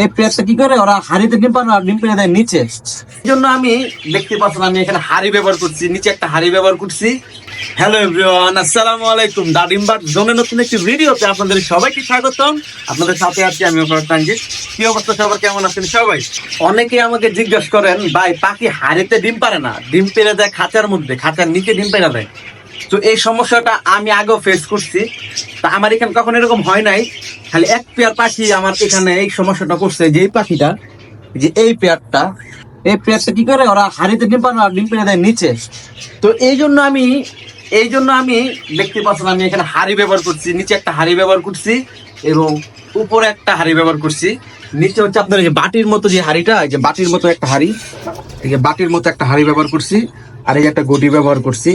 এই পেঁয়াজটা কি করে? ওরা হাড়িতে ডিম পানো আর ডিম পেড়ে দেয় নিচে। এই জন্য আমি দেখতে পাচ্ছেন, আমি এখানে হাড়ি ব্যবহার করছি, নিচে একটা হাড়ি ব্যবহার করছি। হ্যালো এভরিওয়ান আসসালামু আলাইকুম। দাডিমবার জোনে নতুন একটি ভিডিওতে আপনাদের সবাইকে স্বাগতম। আপনাদের সাথে আছি আমি তাঙ্গির কি অবস্থা সবার? কেমন আছেন সবাই? অনেকে আমাকে জিজ্ঞাসা করেন, ভাই, পাখি হাড়িতে ডিম পারে না? ডিম পেড়ে দেয় খাঁচার মধ্যে, খাঁচার নিচে ডিম পেড়ে দেয় তো এই সমস্যাটা আমি আগেও ফেস করছি। তা আমার এখানে কখন এরকম হয় নাই। খালি এক পেয়ার পাখি আমার এখানে এই সমস্যাটা করছে যে এই পাখিটা, যে এই পেয়ারটা এই পেয়ারটা কি করে? ওরা হাড়িতে ডিম পানো আর ডিম পেড়ে দেয় নিচে। তো এই জন্য আমি, এই জন্য আমি দেখতে পাচ্ছেন আমি এখানে হাড়ি ব্যবহার করছি, নিচে একটা হাড়ি ব্যবহার করছি এবং উপরে একটা হাড়ি ব্যবহার করছি। নিচে হচ্ছে আপনার এই যে বাটির মতো যে হাড়িটা, এই যে বাটির মতো একটা হাড়ি, এই যে বাটির মতো একটা হাড়ি ব্যবহার করছি, আর এই একটা গটি ব্যবহার করছি।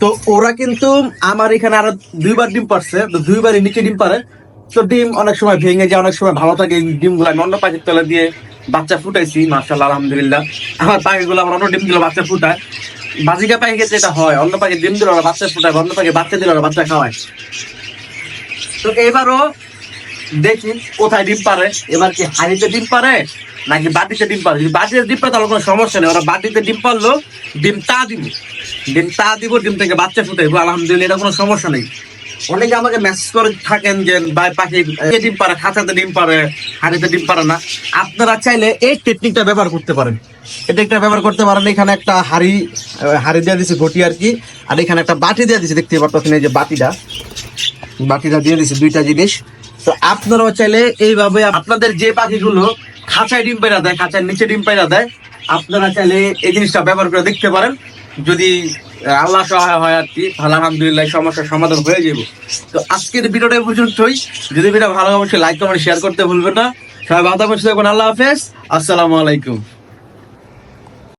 তো ওরা কিন্তু আমার এখানে আরও দুইবার ডিম পারছে, তো দুইবারই নিচে ডিম পারে। তো ডিম অনেক সময় ভেঙে যায়, অনেক সময় ভালো থাকে ডিমগুলো আমি অন্য পাখির তলা দিয়ে বাচ্চা ফুটাইছি মার্শাল্লাহ আলহামদুলিল্লাহ। আমার পাখিগুলো, আমার অন্য ডিমগুলো বাচ্চা ফুটায়। বাজিকা পাখি ক্ষেত্রে এটা হয়, অন্য পাখি ডিম দিলে বাচ্চা ফুটায়, অন্য পাখি বাচ্চা দিলে বাচ্চা খাওয়ায়। তো এবারও দেখি কোথায় ডিম পারে, এবার কি হাড়িতে ডিম পারে নাকি বাটিতে ডিম পারে যদি বাটিতে ডিম পারে তাহলে কোনো সমস্যা নেই। ওরা বাটিতে ডিম পারল ডিম তা দিব। ডিম তা দিব, ডিম থেকে বাচ্চা ফুটাইবো আলহামদুলিল্লাহ, এটা কোনো সমস্যা নেই। অনেকে আমাকে মেসেজ করে, থাকেন যে, ভাই, পাখি ডিম পারে খাঁচাতে ডিম পারে হাড়িতে ডিম পারে না। আপনারা চাইলে এই টেকনিকটা ব্যবহার করতে পারেন। এই টেকনিকটা ব্যবহার করতে পারেন। এখানে একটা হাড়ি হাড়ি দিয়ে দিছে ঘটি আর কি। আর এখানে একটা বাটি দিয়ে দিছে, দেখতে পারতেছেন এই যে বাটিটা। বাকিটা দিয়ে দিছে দুইটা জিনিস। তো আপনারাও চাইলে এইভাবে আপনাদের যে পাখিগুলো খাঁচায় ডিম পেড়া দেয় খাঁচার নিচে ডিম পেড়া দেয়, আপনারা চাইলে এই জিনিসটা ব্যবহার করে দেখতে পারেন। যদি আল্লাহ সহায় হয় আর কি, তাহলে আলহামদুলিল্লাহ সমস্যার সমাধান হয়ে যাবে তো আজকের ভিডিওটা পর্যন্তই। যদি ভিডিও ভালো অবশ্যই লাইক কমেন্ট শেয়ার করতে ভুলবেন না। সবাই ভালো থাকুন আল্লাহ হাফেজ। আসসালামু আলাইকুম।